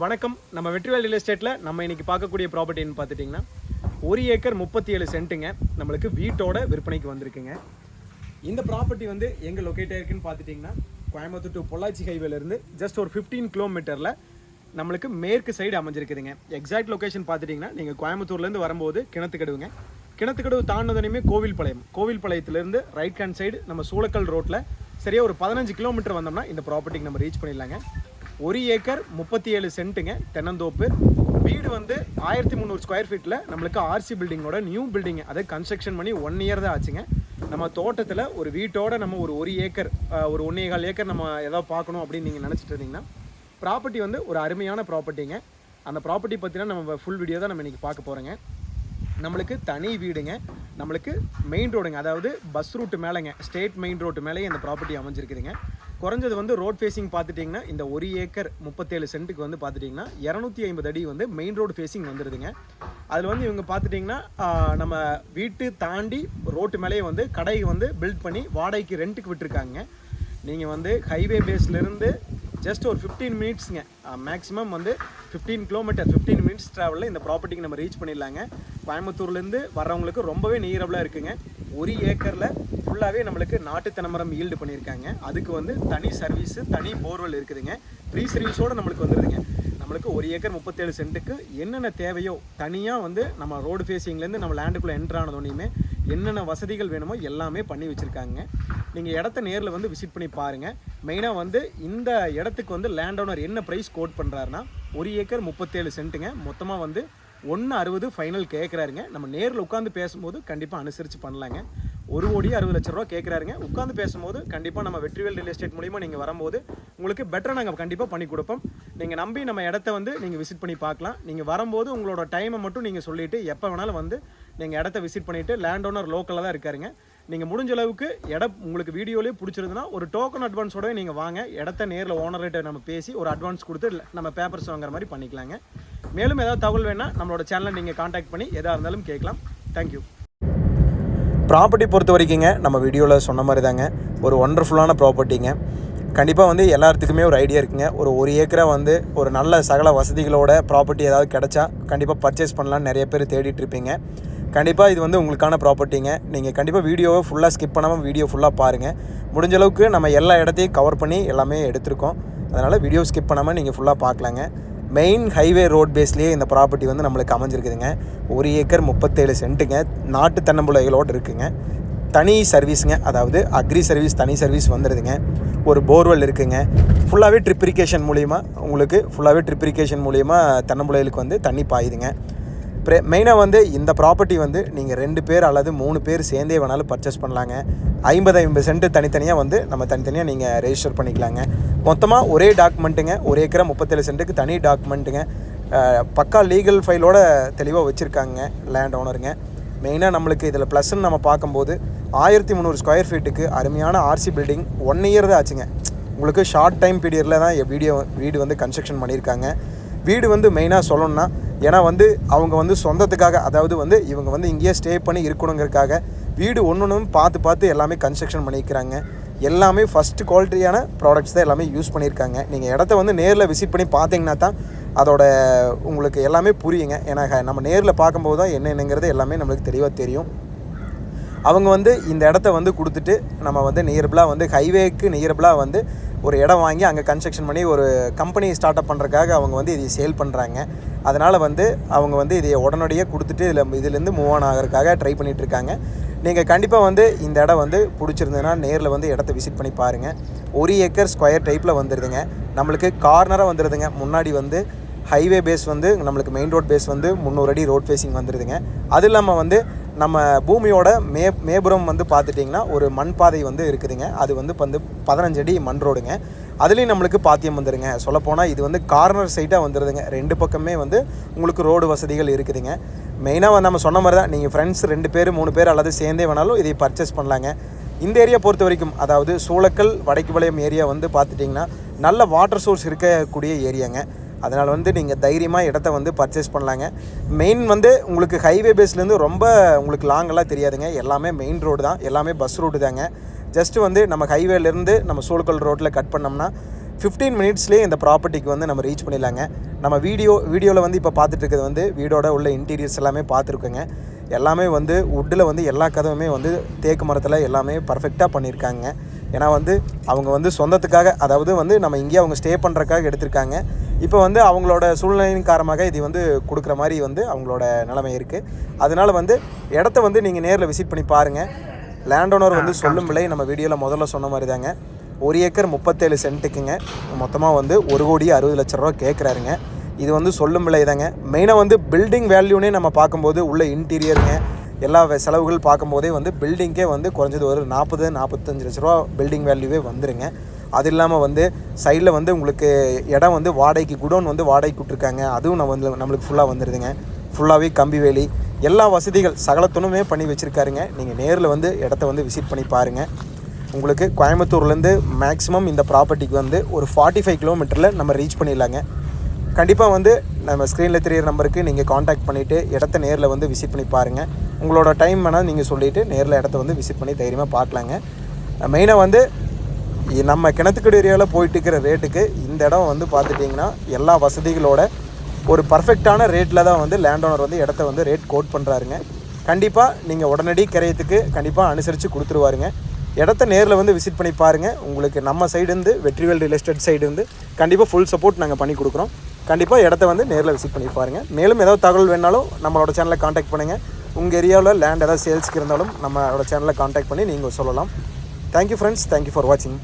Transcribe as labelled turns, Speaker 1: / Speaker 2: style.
Speaker 1: வணக்கம். நம்ம வெற்றிவேல் ரியல் எஸ்டேட்டில் நம்ம இன்றைக்கி பார்க்கக்கூடிய ப்ராப்பர்ட்டின்னு பார்த்துட்டிங்கன்னா ஒரு ஏக்கர் முப்பத்தி ஏழு சென்ட்டுங்க. நம்மளுக்கு வீட்டோட விற்பனைக்கு வந்திருக்குங்க. இந்த ப்ராப்பர்ட்டி வந்து எங்கே லொக்கேட் ஆயிருக்குன்னு பார்த்துட்டிங்கன்னா கோயம்புத்தூர் டு பொள்ளாச்சி ஹைவேலேருந்து ஜஸ்ட் ஒரு ஃபிஃப்டீன் கிலோமீட்டரில் நம்மளுக்கு மேற்கு சைடு அமைஞ்சிருக்குதுங்க. எக்ஸாக்ட் லொக்கேஷன் பார்த்துட்டிங்கன்னா நீங்கள் கோயம்புத்தூர்லேருந்து வரும்போது கிணத்துக்கடுவுங்க. கிணத்துக்கடவு தாண்டினதுமே கோவில்பாளையம். கோவில்பாளையத்துலேருந்து ரைட் ஹேண்ட் சைடு நம்ம சூளக்கல் ரோட்டில் சரியாக ஒரு பதினஞ்சு கிலோமீட்டர் வந்தோம்னா இந்த ப்ராப்பர்ட்டிக்கு நம்ம ரீச் பண்ணிடலாங்க. ஒரு ஏக்கர் முப்பத்தி ஏழு சென்ட்டுங்க தென்னந்தோப்பு. வீடு வந்து ஆயிரத்தி முந்நூறு ஸ்கொயர் ஃபீட்டில் நம்மளுக்கு ஆர்சி பில்டிங்கோட நியூ பில்டிங் அதை கன்ஸ்ட்ரக்ஷன் பண்ணி ஒன் இயர் தான் ஆச்சுங்க. நம்ம தோட்டத்தில் ஒரு வீட்டோட நம்ம ஒரு ஒரு ஏக்கர் ஒரு ஒன்றே கால் ஏக்கர் நம்ம ஏதாவது பார்க்கணும் அப்படின்னு நீங்கள் நினச்சிட்டு இருந்தீங்கன்னா ப்ராப்பர்ட்டி வந்து ஒரு அருமையான ப்ராப்பர்ட்டிங்க அந்த ப்ராப்பர்ட்டி பற்றினா நம்ம ஃபுல் வீடியோ தான் நம்ம இன்றைக்கி பார்க்க போகிறோங்க நம்மளுக்கு தனி வீடுங்க. நம்மளுக்கு மெயின் ரோடுங்க அதாவது பஸ் ரூட்டு மேலேங்க. ஸ்டேட் மெயின் ரோட்டு மேலேயே இந்த ப்ராப்பர்ட்டி அமைஞ்சிருக்குதுங்க. குறைஞ்சது வந்து ரோட் ஃபேஸிங் பார்த்துட்டிங்கன்னா இந்த ஒரு ஏக்கர் முப்பத்தேழு சென்ட்டுக்கு வந்து பார்த்துட்டிங்கன்னா இரநூத்தி ஐம்பது அடி வந்து மெயின் ரோடு ஃபேஸிங் வந்துடுதுங்க அதில் வந்து இவங்க பார்த்துட்டிங்கன்னா நம்ம வீட்டு தாண்டி ரோட்டு மேலேயே வந்து கடையை வந்து பில்ட் பண்ணி வாடகைக்கு ரெண்ட்டுக்கு விட்டுருக்காங்க. நீங்கள் வந்து ஹைவே பேஸ்லேருந்து ஜஸ்ட் ஒரு ஃபிஃப்டீன் மினிட்ஸுங்க மேக்ஸிமம் வந்து ஃபிஃப்டீன் கிலோமீட்டர் ஃபிஃப்டீன் மினிட்ஸ் ட்ராவலில் இந்த ப்ராப்பர்ட்டிக்கு நம்ம ரீச் பண்ணிடலாங்க. கோயம்புத்தூர்லேருந்து வர்றவங்களுக்கு ரொம்பவே நியரபிளாக இருக்குங்க. ஒரு ஏக்கரில் ஃபுல்லாகவே நம்மளுக்கு நாட்டு தென்னமரம் ஈல்டு பண்ணியிருக்காங்க. அதுக்கு வந்து தனி சர்வீஸு தனி போர்வெல் இருக்குதுங்க. ஃப்ரீ சர்வீஸோடு நம்மளுக்கு வந்துடுதுங்க நம்மளுக்கு ஒரு ஏக்கர் முப்பத்தேழு சென்ட்டுக்கு என்னென்ன தேவையோ தனியாக வந்து நம்ம ரோடு ஃபேஸிங்லேருந்து நம்ம லேண்டுக்குள்ளே என்ட்ரு ஆனதோடையுமே என்னென்ன வசதிகள் வேணுமோ எல்லாமே பண்ணி வச்சுருக்காங்க. நீங்கள் இடத்த நேரில் வந்து விசிட் பண்ணி பாருங்கள் மெயினாக வந்து இந்த இடத்துக்கு வந்து லேண்ட் ஓனர் என்ன ப்ரைஸ் கோட் பண்ணுறாருன்னா ஒரு ஏக்கர் முப்பத்தேழு சென்ட்டுங்க. மொத்தமாக வந்து ஒன்று அறுபது ஃபைனல் கேட்குறாருங்க நம்ம நேரில் உட்காந்து பேசும்போது கண்டிப்பாக அனுசரித்து பண்ணலாங்க. ஒரு கோடி அறுபது லட்ச ரூபா கேட்குறாருங்க உட்காந்து பேசும்போது கண்டிப்பாக நம்ம வெற்றிவேல் ரியல் எஸ்டேட் மூலிமா நீங்கள் வரும்போது உங்களுக்கு பெட்டராக நாங்கள் கண்டிப்பாக பண்ணி கொடுப்போம். நீங்கள் நம்பி நம்ம இடத்த வந்து நீங்கள் விசிட் பண்ணி பார்க்கலாம். நீங்கள் வரும்போது உங்களோட டைமை மட்டும் நீங்கள் சொல்லிவிட்டு எப்போ வேணாலும் வந்து நீங்கள் இடத்த விசிட் பண்ணிவிட்டு லேண்ட் ஓனர் லோக்கலில் தான் இருக்காருங்க. நீங்கள் முடிஞ்ச அளவுக்கு இடம் உங்களுக்கு வீடியோலேயே பிடிச்சிருந்ததுன்னா ஒரு டோக்கன் அட்வான்ஸோட நீங்கள் வாங்க. இடத்த நேரில் ஓனர்கிட்ட நம்ம பேசி ஒரு அட்வான்ஸ் கொடுத்து நம்ம பேப்பர்ஸ் வாங்குற மாதிரி பண்ணிக்கலாங்க. மேலும் ஏதாவது தகவல் வேணால் நம்மளோட சேனலை நீங்கள் காண்டாக்ட் பண்ணி எதாக இருந்தாலும் கேட்கலாம். தேங்க்யூ ப்ராப்பர்ட்டி பொறுத்த வரைக்குங்க நம்ம வீடியோவில் சொன்ன மாதிரி தாங்க ஒரு ஒண்டர்ஃபுல்லான ப்ராப்பர்ட்டிங்க கண்டிப்பாக வந்து எல்லாத்துக்குமே ஒரு ஐடியா இருக்குங்க. ஒரு ஒரு ஏக்கரா வந்து ஒரு நல்ல சகல வசதிகளோட ப்ராப்பர்ட்டி ஏதாவது கிடைச்சா கண்டிப்பாக பர்ச்சேஸ் பண்ணலாம்னு நிறைய பேர் தேடிட்டு இருப்பீங்க. கண்டிப்பாக இது வந்து உங்களுக்கான ப்ராப்பர்ட்டிங்க நீங்கள் கண்டிப்பாக வீடியோவை ஃபுல்லாக ஸ்கிப் பண்ணாமல் வீடியோ ஃபுல்லாக பாருங்கள் முடிஞ்ச அளவுக்கு நம்ம எல்லா இடத்தையும் கவர் பண்ணி எல்லாமே எடுத்திருக்கோம். அதனால் வீடியோ ஸ்கிப் பண்ணாமல் நீங்கள் ஃபுல்லாக பார்க்கலாங்க. மெயின் ஹைவே ரோட் பேஸ்லேயே இந்த ப்ராப்பர்ட்டி வந்து நம்மளுக்கு அமைஞ்சிருக்குதுங்க. ஒரு ஏக்கர் முப்பத்தேழு சென்ட்டுங்க. நாட்டு தென்னம்புலைகளோடு இருக்குங்க. தனி சர்வீஸுங்க அதாவது அக்ரி சர்வீஸ் தனி சர்வீஸ் வந்துடுதுங்க ஒரு போர்வெல் இருக்குங்க. ஃபுல்லாகவே ட்ரிப்ரிகேஷன் மூலிமா உங்களுக்கு ஃபுல்லாகவே ட்ரிப்ரிகேஷன் மூலிமா தென்னம்புளைகளுக்கு வந்து தண்ணி பாயுதுங்க. மெயினாக வந்து இந்த ப்ராப்பர்ட்டி வந்து நீங்கள் ரெண்டு பேர் அல்லது மூணு பேர் சேர்ந்தே வேணாலும் பர்ச்சேஸ் பண்ணலாங்க. ஐம்பது ஐம்பது சென்ட் தனித்தனியாக வந்து நம்ம தனித்தனியாக நீங்கள் ரெஜிஸ்டர் பண்ணிக்கலாங்க. மொத்தமாக ஒரே டாக்குமெண்ட்டுங்க ஒரு ஏக்கரை முப்பத்தேழு சென்ட்டுக்கு தனி டாக்குமெண்ட்டுங்க பக்கா லீகல் ஃபைலோட தெளிவாக வச்சுருக்காங்க லேண்ட் ஓனருங்க மெயினாக நம்மளுக்கு இதில் ப்ளஸ்ன்னு நம்ம பார்க்கும்போது ஆயிரத்தி முந்நூறு ஸ்கொயர் ஃபீட்டுக்கு அருமையான ஆர்சி பில்டிங் ஒன் இயர் தான் ஆச்சுங்க. உங்களுக்கு ஷார்ட் டைம் பீரியடில் தான் என் வீடியோ வீடு வந்து கன்ஸ்ட்ரக்ஷன் பண்ணியிருக்காங்க. வீடு வந்து மெயினாக சொல்லணும்னா ஏன்னா வந்து அவங்க வந்து சொந்தத்துக்காக அதாவது வந்து இவங்க வந்து இங்கேயே ஸ்டே பண்ணி இருக்கணுங்கிறதுக்காக வீடு ஒன்று ஒன்றும் பார்த்து பார்த்து எல்லாமே கன்ஸ்ட்ரக்ஷன் பண்ணியிருக்கிறாங்க எல்லாமே ஃபஸ்ட்டு குவாலிட்டியான ப்ராடக்ட்ஸ் தான் எல்லாமே யூஸ் பண்ணியிருக்காங்க. நீங்கள் இடத்த வந்து நேரில் விசிட் பண்ணி பார்த்தீங்கன்னா தான் அதோட உங்களுக்கு எல்லாமே புரியுங்க. ஏன்னா ஹ- நம்ம நேரில் பார்க்கும்போது தான் என்னென்னங்கிறது எல்லாமே நம்மளுக்கு தெளிவாக தெரியும். அவங்க வந்து இந்த இடத்த வந்து கொடுத்துட்டு நம்ம வந்து நியர்பிளாக வந்து ஹைவேக்கு நியர்பிளாக வந்து ஒரு இடம் வாங்கி அங்கே கன்ஸ்ட்ரக்ஷன் பண்ணி ஒரு கம்பெனி ஸ்டார்ட் அப் பண்ணுறதுக்காக அவங்க வந்து இதை சேல் பண்ணுறாங்க அதனால் வந்து அவங்க வந்து இதை உடனடியாக கொடுத்துட்டு இதில் இதுலேருந்து மூவ் ஆன் ஆகிறதுக்காக ட்ரை பண்ணிகிட்ருக்காங்க நீங்கள் கண்டிப்பாக வந்து இந்த இடம் வந்து பிடிச்சிருந்ததுன்னா நேரில் வந்து இடத்த விசிட் பண்ணி பாருங்கள் ஒரு ஏக்கர் ஸ்கொயர் டைப்பில் வந்துடுதுங்க நம்மளுக்கு கார்னராக வந்துடுதுங்க முன்னாடி வந்து ஹைவே பேஸ் வந்து நம்மளுக்கு மெயின் ரோட் பேஸ் வந்து முந்நூறு அடி ரோட் ஃபேஸிங் வந்துடுதுங்க அது இல்லாமல் வந்து நம்ம பூமியோட மே மேபுரம் வந்து பார்த்துட்டிங்கன்னா ஒரு மண் பாதை வந்து இருக்குதுங்க. அது வந்து இப்போ வந்து பதினஞ்சு அடி மண் ரோடுங்க. அதுலேயும் நம்மளுக்கு பாத்தியம் வந்துடுங்க சொல்லப்போனால் இது வந்து கார்னர் சைட்டாக வந்துடுதுங்க ரெண்டு பக்கமே வந்து உங்களுக்கு ரோடு வசதிகள் இருக்குதுங்க. மெயினாக நம்ம சொன்ன மாதிரி தான் நீங்கள் ஃப்ரெண்ட்ஸ் ரெண்டு பேர் மூணு பேர் அல்லது சேர்ந்தே வேணாலும் இதை பர்ச்சேஸ் பண்ணலாங்க. இந்த ஏரியா பொறுத்த வரைக்கும் அதாவது சூளக்கல் வடக்குபாளையம் ஏரியா வந்து பார்த்துட்டிங்கன்னா நல்ல வாட்டர் சோர்ஸ் இருக்கக்கூடிய ஏரியாங்க அதனால் வந்து நீங்கள் தைரியமாக இடத்த வந்து பர்ச்சேஸ் பண்ணலாங்க. மெயின் வந்து உங்களுக்கு ஹைவே பேஸ்லேருந்து ரொம்ப உங்களுக்கு லாங்கெல்லாம் தெரியாதுங்க. எல்லாமே மெயின் ரோடு தான். எல்லாமே பஸ் ரோடு தாங்க. ஜஸ்ட்டு வந்து நம்ம ஹைவேலேருந்து நம்ம சூளக்கல் ரோட்டில் கட் பண்ணோம்னா ஃபிஃப்டீன் மினிட்ஸ்லேயே இந்த ப்ராப்பர்ட்டிக்கு வந்து நம்ம ரீச் பண்ணிடலாங்க. நம்ம வீடியோ வீடியோவில் வந்து இப்போ பார்த்துட்டு இருக்கிறது வந்து வீடோட உள்ள இன்டீரியர்ஸ் எல்லாமே பார்த்துருக்கோங்க. எல்லாமே வந்து வுட்டில் வந்து எல்லா கதவுமே வந்து தேக்கு மரத்தில் எல்லாமே பர்ஃபெக்டாக பண்ணியிருக்காங்க ஏன்னா வந்து அவங்க வந்து சொந்தத்துக்காக அதாவது வந்து நம்ம இங்கேயே அவங்க ஸ்டே பண்ணுறக்காக எடுத்திருக்காங்க. இப்போ வந்து அவங்களோட சூழ்நிலையின் காரணமாக இது வந்து கொடுக்குற மாதிரி வந்து அவங்களோட நிலைமை இருக்குது அதனால வந்து இடத்த வந்து நீங்கள் நேரில் விசிட் பண்ணி பாருங்கள் லேண்ட் ஓனர் வந்து சொல்லும் விலை நம்ம வீடியோவில் முதல்ல சொன்ன மாதிரி தாங்க. ஒரு ஏக்கர் முப்பத்தேழு சென்ட்டுக்குங்க. மொத்தமாக வந்து ஒரு கோடி அறுபது லட்ச ரூபா கேட்குறாருங்க இது வந்து சொல்லும் விலை தாங்க மெயினாக வந்து பில்டிங் வேல்யூனே நம்ம பார்க்கும்போது உள்ள இன்டீரியருங்க எல்லா செலவுகள் பார்க்கும்போதே வந்து பில்டிங்கே வந்து குறைஞ்சது ஒரு நாற்பது நாற்பத்தஞ்சு லட்ச ரூபா பில்டிங் வேல்யூவே வந்துருங்க. அது இல்லாமல் வந்து சைடில் வந்து உங்களுக்கு இடம் வந்து வாடகைக்கு குடோன் வந்து வாடகைக்கு விட்ருக்காங்க அதுவும் நம்ம வந்து நம்மளுக்கு ஃபுல்லாக வந்துடுதுங்க ஃபுல்லாகவே கம்பி வேலி எல்லா வசதிகள் சகலத்துணுமே பண்ணி வச்சுருக்காருங்க. நீங்கள் நேரில் வந்து இடத்த வந்து விசிட் பண்ணி பாருங்கள் உங்களுக்கு கோயம்புத்தூர்லேருந்து மேக்ஸிமம் இந்த ப்ராப்பர்ட்டிக்கு வந்து ஒரு ஃபார்ட்டி ஃபைவ் கிலோமீட்டரில் நம்ம ரீச் பண்ணிடலாங்க. கண்டிப்பாக வந்து நம்ம ஸ்க்ரீனில் தெரியிற நம்பருக்கு நீங்கள் காண்டாக்ட் பண்ணிவிட்டு இடத்த நேரில் வந்து விசிட் பண்ணி பாருங்கள் உங்களோட டைம் வேணால் நீங்கள் சொல்லிவிட்டு நேரில் இடத்த வந்து விசிட் பண்ணி தைரியமாக பார்க்கலாங்க. மெயினாக வந்து நம்ம கிணத்துக்கடி ஏரியாவில் போயிட்டு இருக்கிற ரேட்டுக்கு இந்த இடம் வந்து பார்த்துட்டிங்கன்னா எல்லா வசதிகளோட ஒரு பர்ஃபெக்டான ரேட்டில் தான் வந்து லேண்ட் ஓனர் வந்து இடத்த வந்து ரேட் கோட் பண்ணுறாருங்க கண்டிப்பாக நீங்கள் உடனடி கிரயத்துக்கு கண்டிப்பாக அனுசரித்து கொடுத்துருவாருங்க. இடத்த நேரில் வந்து விசிட் பண்ணி பாருங்கள் உங்களுக்கு நம்ம சைடு இருந்து வெற்றிவேல் ரியல் எஸ்டேட் சைடு வந்து கண்டிப்பாக ஃபுல் சப்போர்ட் நாங்கள் பண்ணி கொடுக்குறோம். கண்டிப்பாக இடத்த வந்து நேரில் விசிட் பண்ணி பாருங்கள் மேலும் ஏதாவது தகவல் வேணாலும் நம்மளோட சேனலை காண்டாக்ட் பண்ணுங்கள் உங்கள் ஏரியாவில் லேண்ட் ஏதாவது சேல்ஸ்க்கு இருந்தாலும் நம்மளோட சேனலை காண்டாக்ட் பண்ணி நீங்கள் சொல்லலாம். தேங்க்யூ ஃப்ரெண்ட்ஸ் தேங்க்யூ ஃபார் வாட்சிங்